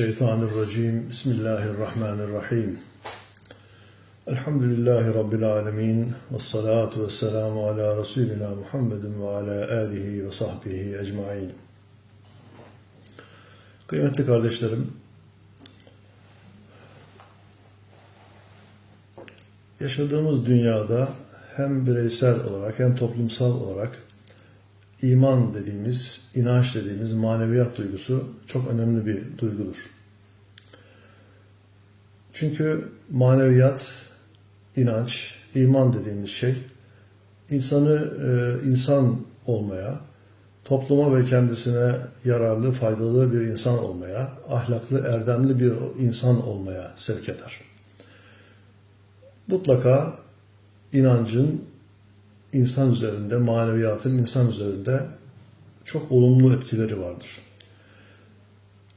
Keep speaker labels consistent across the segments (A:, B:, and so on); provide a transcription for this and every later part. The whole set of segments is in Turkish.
A: Mineşşeytanirracim. Bismillahirrahmanirrahim. Elhamdülillahi Rabbil alemin. Ve salatu ve selamu ala Resulina Muhammedin ve ala alihi ve sahbihi ecmain. Kıymetli kardeşlerim, yaşadığımız dünyada hem bireysel olarak hem toplumsal olarak iman dediğimiz, inanç dediğimiz maneviyat duygusu çok önemli bir duygudur. Çünkü maneviyat, inanç, iman dediğimiz şey insanı e, insan olmaya, topluma ve kendisine yararlı, faydalı bir insan olmaya, ahlaklı, erdemli bir insan olmaya sevk eder. Mutlaka inancın insan üzerinde, maneviyatın insan üzerinde çok olumlu etkileri vardır.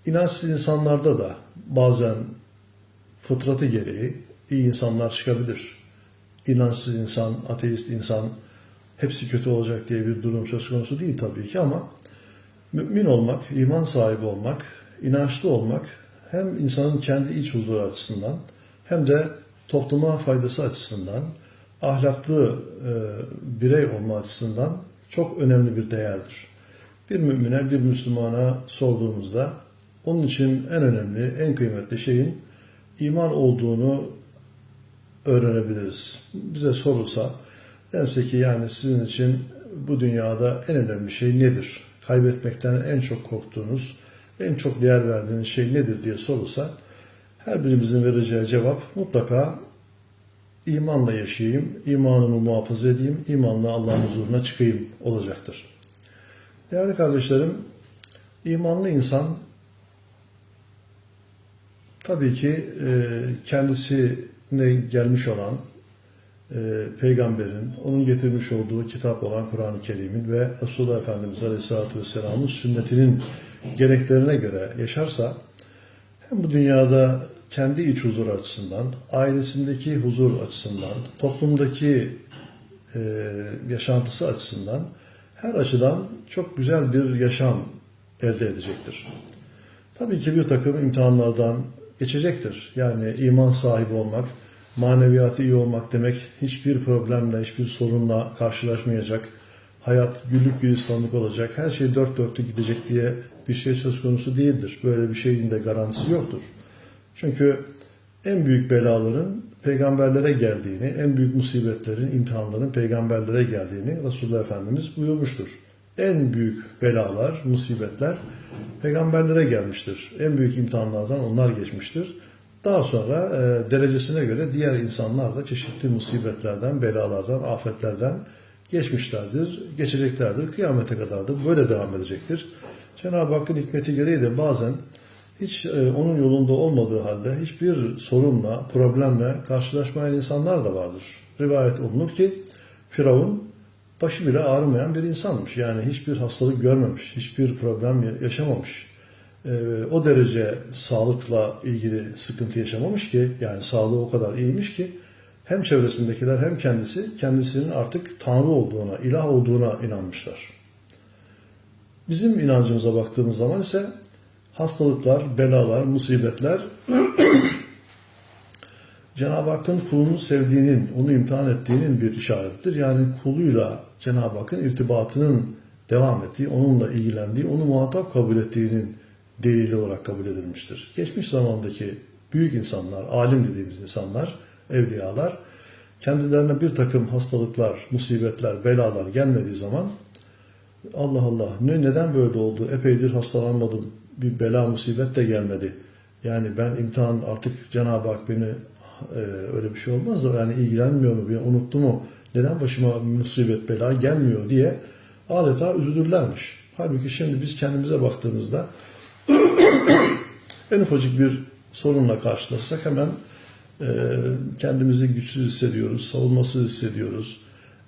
A: İnançsız insanlarda da bazen fıtratı gereği iyi insanlar çıkabilir. İnançsız insan, ateist insan hepsi kötü olacak diye bir durum söz konusu değil tabii ki ama mümin olmak, iman sahibi olmak, inançlı olmak hem insanın kendi iç huzuru açısından hem de topluma faydası açısından ahlaklı e, birey olma açısından çok önemli bir değerdir. Bir mümine, bir Müslümana sorduğumuzda onun için en önemli, en kıymetli şeyin iman olduğunu öğrenebiliriz. Bize sorulsa dense ki yani sizin için bu dünyada en önemli şey nedir? Kaybetmekten en çok korktuğunuz, en çok değer verdiğiniz şey nedir diye sorulsa her birimizin vereceği cevap mutlaka imanla yaşayayım, imanımı muhafaza edeyim, imanla Allah'ın huzuruna çıkayım olacaktır. Değerli kardeşlerim, imanlı insan tabii ki e, kendisine gelmiş olan e, peygamberin, onun getirmiş olduğu kitap olan Kur'an-ı Kerim'in ve Resulullah Efendimiz Aleyhisselatü Vesselam'ın sünnetinin gereklerine göre yaşarsa hem bu dünyada kendi iç huzur açısından, ailesindeki huzur açısından, toplumdaki e, yaşantısı açısından her açıdan çok güzel bir yaşam elde edecektir. Tabii ki bir takım imtihanlardan geçecektir. Yani iman sahibi olmak, maneviyatı iyi olmak demek hiçbir problemle, hiçbir sorunla karşılaşmayacak, hayat güllük gülistanlık olacak, her şey dört dörtlük gidecek diye bir şey söz konusu değildir. Böyle bir şeyin de garantisi yoktur. Çünkü en büyük belaların peygamberlere geldiğini, en büyük musibetlerin, imtihanların peygamberlere geldiğini Resulullah Efendimiz buyurmuştur. En büyük belalar, musibetler peygamberlere gelmiştir. En büyük imtihanlardan onlar geçmiştir. Daha sonra e, derecesine göre diğer insanlar da çeşitli musibetlerden, belalardan, afetlerden geçmişlerdir, geçeceklerdir. Kıyamete kadar da böyle devam edecektir. Cenab-ı Hakk'ın hikmeti gereği de bazen hiç e, onun yolunda olmadığı halde hiçbir sorunla, problemle karşılaşmayan insanlar da vardır. Rivayet olunur ki Firavun başı bile ağrımayan bir insanmış. Yani hiçbir hastalık görmemiş, hiçbir problem yaşamamış. E, o derece sağlıkla ilgili sıkıntı yaşamamış ki, yani sağlığı o kadar iyiymiş ki hem çevresindekiler hem kendisi kendisinin artık Tanrı olduğuna, ilah olduğuna inanmışlar. Bizim inancımıza baktığımız zaman ise hastalıklar, belalar, musibetler Cenab-ı Hakk'ın kulunu sevdiğinin, onu imtihan ettiğinin bir işaretidir. Yani kuluyla Cenab-ı Hakk'ın irtibatının devam ettiği, onunla ilgilendiği, onu muhatap kabul ettiğinin delili olarak kabul edilmiştir. Geçmiş zamandaki büyük insanlar, alim dediğimiz insanlar, evliyalar, kendilerine bir takım hastalıklar, musibetler, belalar gelmediği zaman Allah Allah ne neden böyle oldu? Epeydir hastalanmadım bir bela musibet de gelmedi. Yani ben imtihan artık Cenab-ı Hak beni e, öyle bir şey olmaz da yani ilgilenmiyor mu, bir unuttu mu, neden başıma musibet bela gelmiyor diye adeta üzülürlermiş. Halbuki şimdi biz kendimize baktığımızda en ufacık bir sorunla karşılaşsak hemen e, kendimizi güçsüz hissediyoruz, savunmasız hissediyoruz,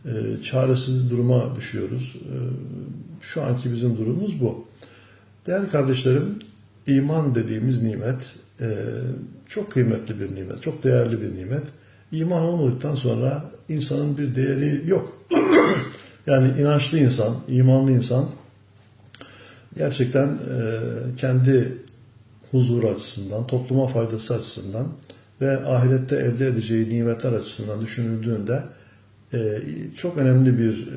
A: e, çaresiz duruma düşüyoruz. E, şu anki bizim durumumuz bu. Değerli kardeşlerim, iman dediğimiz nimet e, çok kıymetli bir nimet, çok değerli bir nimet. İman olmadıktan sonra insanın bir değeri yok. yani inançlı insan, imanlı insan gerçekten e, kendi huzuru açısından, topluma faydası açısından ve ahirette elde edeceği nimetler açısından düşünüldüğünde e, çok önemli bir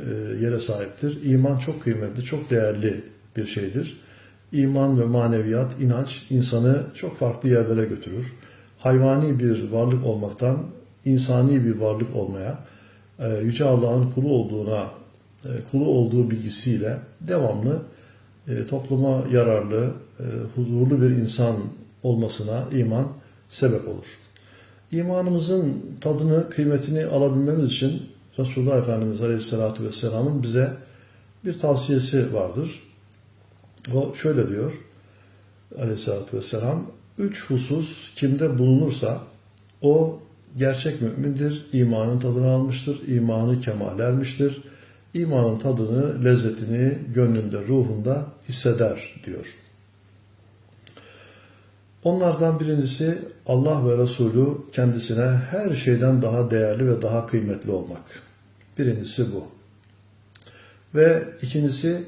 A: yere sahiptir. İman çok kıymetli, çok değerli bir şeydir. İman ve maneviyat, inanç insanı çok farklı yerlere götürür. Hayvani bir varlık olmaktan insani bir varlık olmaya, e, Yüce Allah'ın kulu olduğuna, e, kulu olduğu bilgisiyle devamlı e, topluma yararlı, huzurlu bir insan olmasına iman sebep olur. İmanımızın tadını, kıymetini alabilmemiz için Resulullah Efendimiz Aleyhisselatü Vesselam'ın bize bir tavsiyesi vardır. O şöyle diyor Aleyhisselatü Vesselam, üç husus kimde bulunursa o gerçek mümindir, imanın tadını almıştır, imanı kemal ermiştir, imanın tadını, lezzetini gönlünde, ruhunda hisseder diyor. Onlardan birincisi Allah ve Resulü kendisine her şeyden daha değerli ve daha kıymetli olmak. Birincisi bu. Ve ikincisi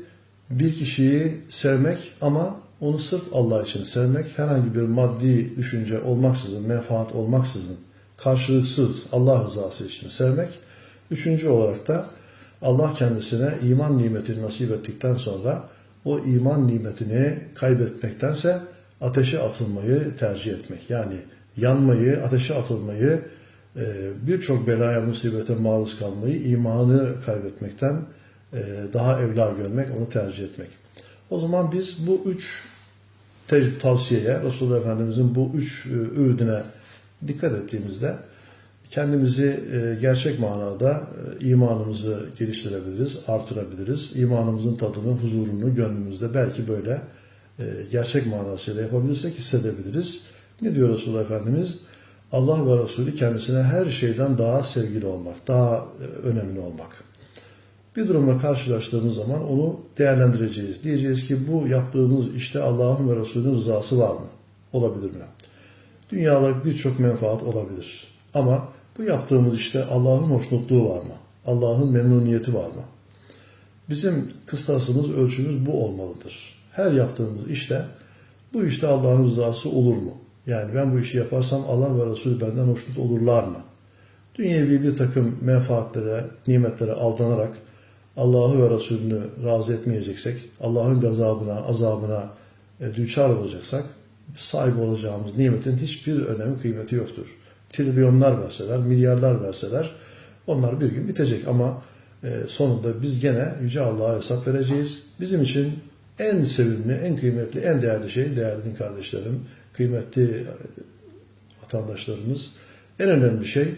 A: bir kişiyi sevmek ama onu sırf Allah için sevmek, herhangi bir maddi düşünce olmaksızın, menfaat olmaksızın, karşılıksız Allah rızası için sevmek. Üçüncü olarak da Allah kendisine iman nimetini nasip ettikten sonra o iman nimetini kaybetmektense ateşe atılmayı tercih etmek. Yani yanmayı, ateşe atılmayı, e, birçok belaya, musibete maruz kalmayı, imanı kaybetmekten daha evla görmek, onu tercih etmek. O zaman biz bu üç tavsiyeye, Resulullah Efendimizin bu üç e, öğüdüne dikkat ettiğimizde kendimizi gerçek manada imanımızı geliştirebiliriz, artırabiliriz. İmanımızın tadını, huzurunu gönlümüzde belki böyle gerçek manasıyla yapabilirsek hissedebiliriz. Ne diyor Resulullah Efendimiz? Allah ve Resulü kendisine her şeyden daha sevgili olmak, daha önemli olmak. Bir durumla karşılaştığımız zaman onu değerlendireceğiz. Diyeceğiz ki bu yaptığımız işte Allah'ın ve Resulünün rızası var mı? Olabilir mi? Dünyada birçok menfaat olabilir. Ama bu yaptığımız işte Allah'ın hoşnutluğu var mı? Allah'ın memnuniyeti var mı? Bizim kıstasımız, ölçümüz bu olmalıdır. Her yaptığımız işte bu işte Allah'ın rızası olur mu? Yani ben bu işi yaparsam Allah ve Resulü benden hoşnut olurlar mı? Dünyevi bir takım menfaatlere, nimetlere aldanarak Allah'ı ve Resulünü razı etmeyeceksek, Allah'ın gazabına, azabına e, düçar olacaksak, sahip olacağımız nimetin hiçbir önemi, kıymeti yoktur. Trilyonlar verseler, milyarlar verseler, onlar bir gün bitecek ama e, sonunda biz gene Yüce Allah'a hesap vereceğiz. Bizim için en sevimli, en kıymetli, en değerli şey, değerli kardeşlerim, kıymetli e, vatandaşlarımız, en önemli şey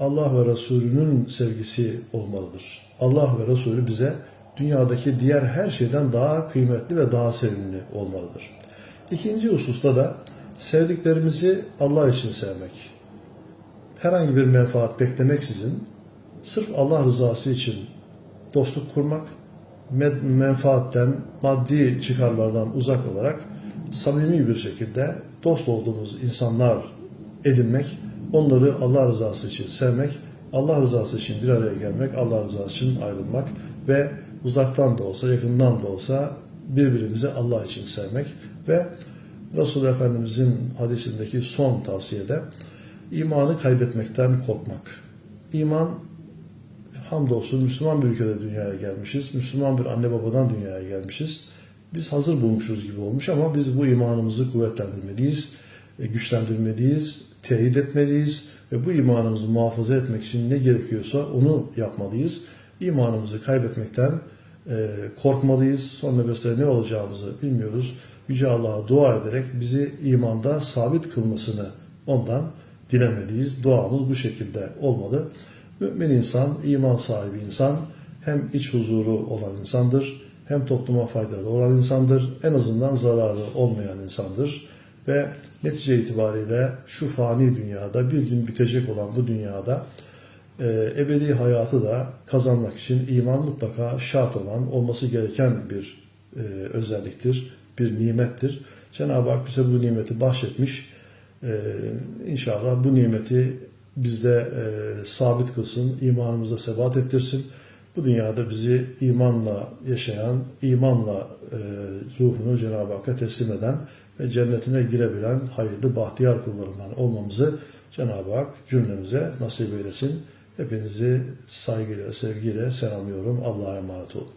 A: Allah ve Resulünün sevgisi olmalıdır. Allah ve Resulü bize dünyadaki diğer her şeyden daha kıymetli ve daha sevimli olmalıdır. İkinci hususta da sevdiklerimizi Allah için sevmek. Herhangi bir menfaat beklemeksizin sırf Allah rızası için dostluk kurmak, menfaatten, maddi çıkarlardan uzak olarak samimi bir şekilde dost olduğumuz insanlar edinmek, onları Allah rızası için sevmek Allah rızası için bir araya gelmek, Allah rızası için ayrılmak ve uzaktan da olsa, yakından da olsa birbirimizi Allah için sevmek ve Resulullah Efendimizin hadisindeki son tavsiyede imanı kaybetmekten korkmak. İman hamdolsun Müslüman bir ülkede dünyaya gelmişiz. Müslüman bir anne babadan dünyaya gelmişiz. Biz hazır bulmuşuz gibi olmuş ama biz bu imanımızı kuvvetlendirmeliyiz, güçlendirmeliyiz, teyit etmeliyiz ve bu imanımızı muhafaza etmek için ne gerekiyorsa onu yapmalıyız. İmanımızı kaybetmekten e, korkmalıyız. Son nefeste ne olacağımızı bilmiyoruz. Yüce Allah'a dua ederek bizi imanda sabit kılmasını ondan dilemeliyiz. Duamız bu şekilde olmalı. Mümin insan, iman sahibi insan hem iç huzuru olan insandır, hem topluma faydalı olan insandır, en azından zararı olmayan insandır ve netice itibariyle şu fani dünyada bir gün bitecek olan bu dünyada e, ebedi hayatı da kazanmak için iman mutlaka şart olan olması gereken bir e, özelliktir, bir nimettir. Cenab-ı Hak bize bu nimeti bahşetmiş. E, inşallah bu nimeti bizde e, sabit kılsın, imanımıza sebat ettirsin. Bu dünyada bizi imanla yaşayan, imanla e, ruhunu Cenab-ı Hakk'a teslim eden ve cennetine girebilen hayırlı bahtiyar kullarından olmamızı Cenab-ı Hak cümlemize nasip eylesin. Hepinizi saygıyla, sevgiyle selamlıyorum. Allah'a emanet olun.